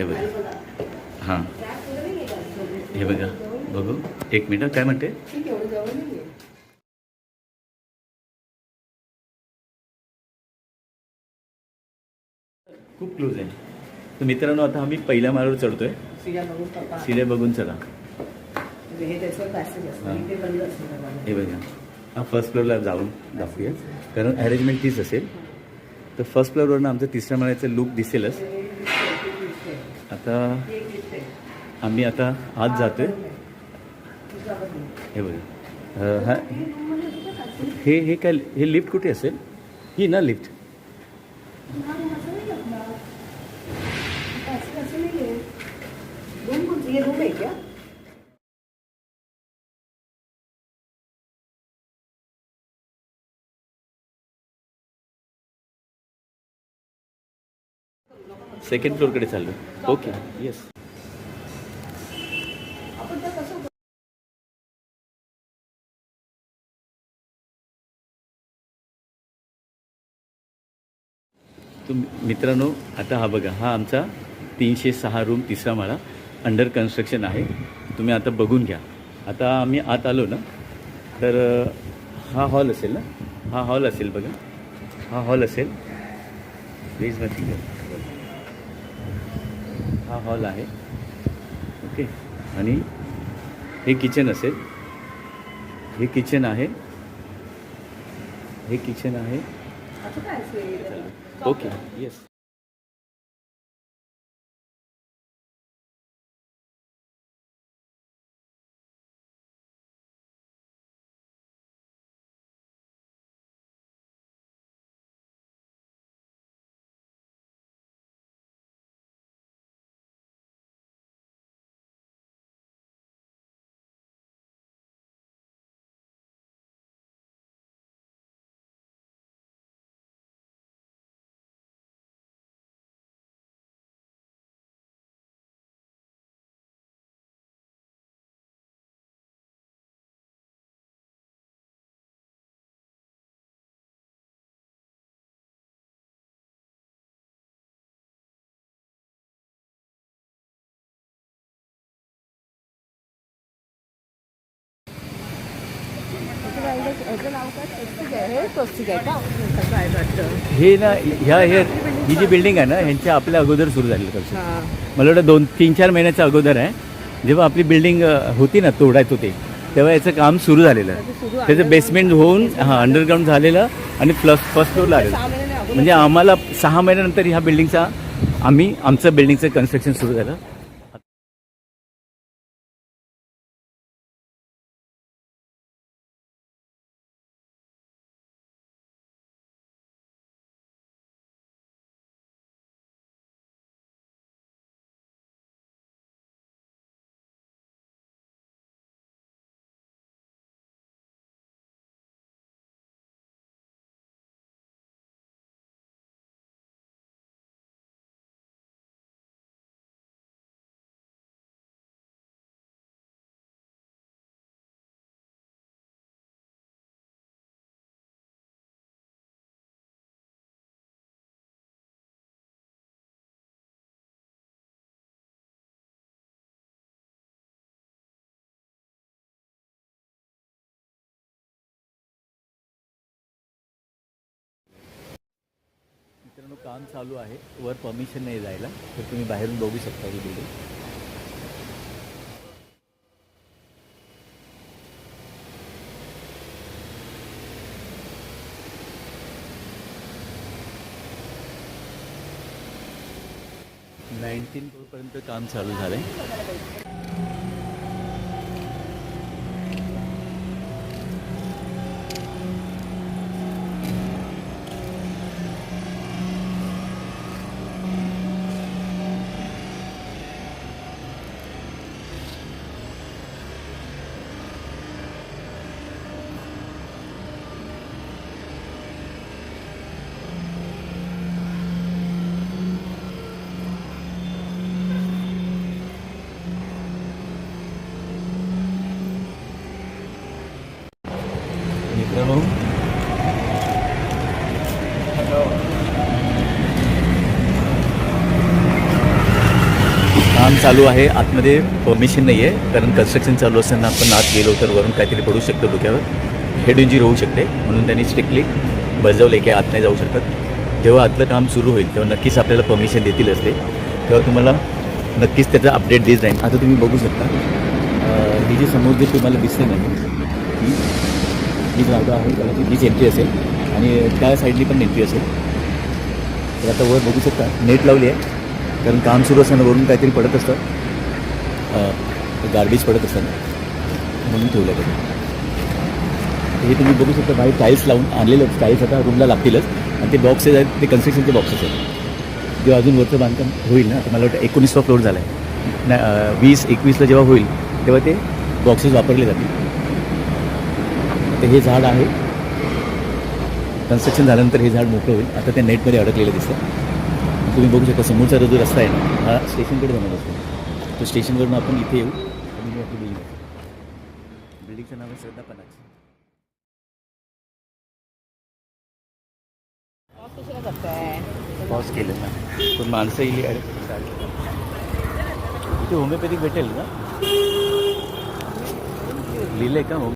हे बघा. हां. हे बघा. बघू. एक मिनिट. काय म्हणते? खूप क्लोज आहे. तर मित्रांनो आता आम्ही पहिल्या माळावर चढतोय. सिरिया बघून चला. म्हणजे हे बघा. हा फर्स्ट फ्लोअरला जाऊन दाखवूया. कारण अरेंजमेंट तीच असेल. तर फर्स्ट फ्लोअरवरनं आमचं तिसऱ्या माळ्याचं लुक दिसेलच हे एक lift आहे. आता ही एक lift आहे. आम्ही आता आत जातोय तुझा बघ. हे बघा अं, हा हे हे काय हे लिफ्ट कुठे असेल ही ना लिफ्ट रूम कोणती? हे रूम सेकंड फ्लोअरकडे चाललो ओके येस तुम मित्रांनो आता हा बघा हा आमचा तीनशे सहा रूम तिसरा माळा अंडर कन्स्ट्रक्शन आहे. तुम्ही आता बघून घ्या. आता आम्ही आत आलो ना तर हा हॉल असेल ना? हा हॉल असेल बघा. हा हॉल असेल. प्लीज माहिती हा हॉल आहे. ओके? आणि हे किचन असेल. हे किचन आहे. हे किचन आहे. ओके येस हे ना ह्या हे ही जी बिल्डिंग आहे ना ह्यांच्या आपल्या अगोदर सुरू झालेलं कन्स्ट्रक्शन मला वाटतं दोन तीन चार महिन्याच्या अगोदर आहे. जेव्हा आपली बिल्डिंग होती ना तोडायत होते तेव्हा याचं काम सुरू झालेलं त्याचं बेसमेंट होऊन हां अंडरग्राऊंड झालेलं आणि प्लस फर्स्ट फ्लोअरला आलेलं म्हणजे आम्हाला सहा महिन्यानंतर ह्या बिल्डिंगचा आम्ही आमचं बिल्डिंगचं कन्स्ट्रक्शन सुरू झालं. मित्रांनो काम चालू आहे. वर परमिशन नाही जायला तर तुम्ही बाहेरून बघू शकता ही बिल्डिंग नाईन्टीन फोरपर्यंत काम चालू झालं आहे काम चालू आहे. आतमध्ये परमिशन नाही आहे कारण कन्स्ट्रक्शन चालू असताना आपण आत गेलो तर वरून काहीतरी पडू शकतो डोक्यावर. हेड इंजुरी होऊ शकते. म्हणून त्यांनी स्ट्रिक्टली बजावले की आत नाही जाऊ शकत. जेव्हा आतलं काम सुरू होईल तेव्हा नक्कीच आपल्याला परमिशन देतील असते. तेव्हा तुम्हाला नक्कीच त्याचा अपडेट देत जाईल. आता तुम्ही बघू शकता ही जी समोर जे तुम्हाला दिसते ना ही ही जागा आहे त्याला हीच एंट्री असेल. आणि त्या साईडनी पण एंट्री असेल. तर आता वर बघू शकता नेट लावली आहे. कारण काम सुरू असताना वरून काहीतरी पडत असतं. गार्बेज पडत असताना म्हणून ठेवलं पाहिजे हे तुम्ही बघू शकता बाहेर टाईल्स लावून आणलेलं टाईल्स आता रूमला लागतीलच. आणि ते बॉक्सेस आहेत ते कन्स्ट्रक्शनचे बॉक्सेस आहेत. जेव्हा अजून वरचं बांधकाम होईल ना तर मला वाटतं एकोणीसवा फ्लोअर झाला आहे ना वीस एकवीसला जेव्हा होईल तेव्हा ते बॉक्सेस वापरले जातील. तर हे झाड आहे. कन्स्ट्रक्शन झाल्यानंतर हे झाड मोकळं होईल. आता ते नेटमध्ये अडकलेलं दिसतं तुम्ही बघू शकता समोरचा जो रस्ता आहे ना हा स्टेशनकडे जाणार असतो तो स्टेशनवरून आपण इथे येऊ आणि आपली बिल्डिंग बिल्डिंगचं नाव आहे श्रद्धा पनाच पॉज केलं ना. पण माणसं येईल अरे इथे होमिओपॅथिक भेटेल का लिहिलं आहे का? होम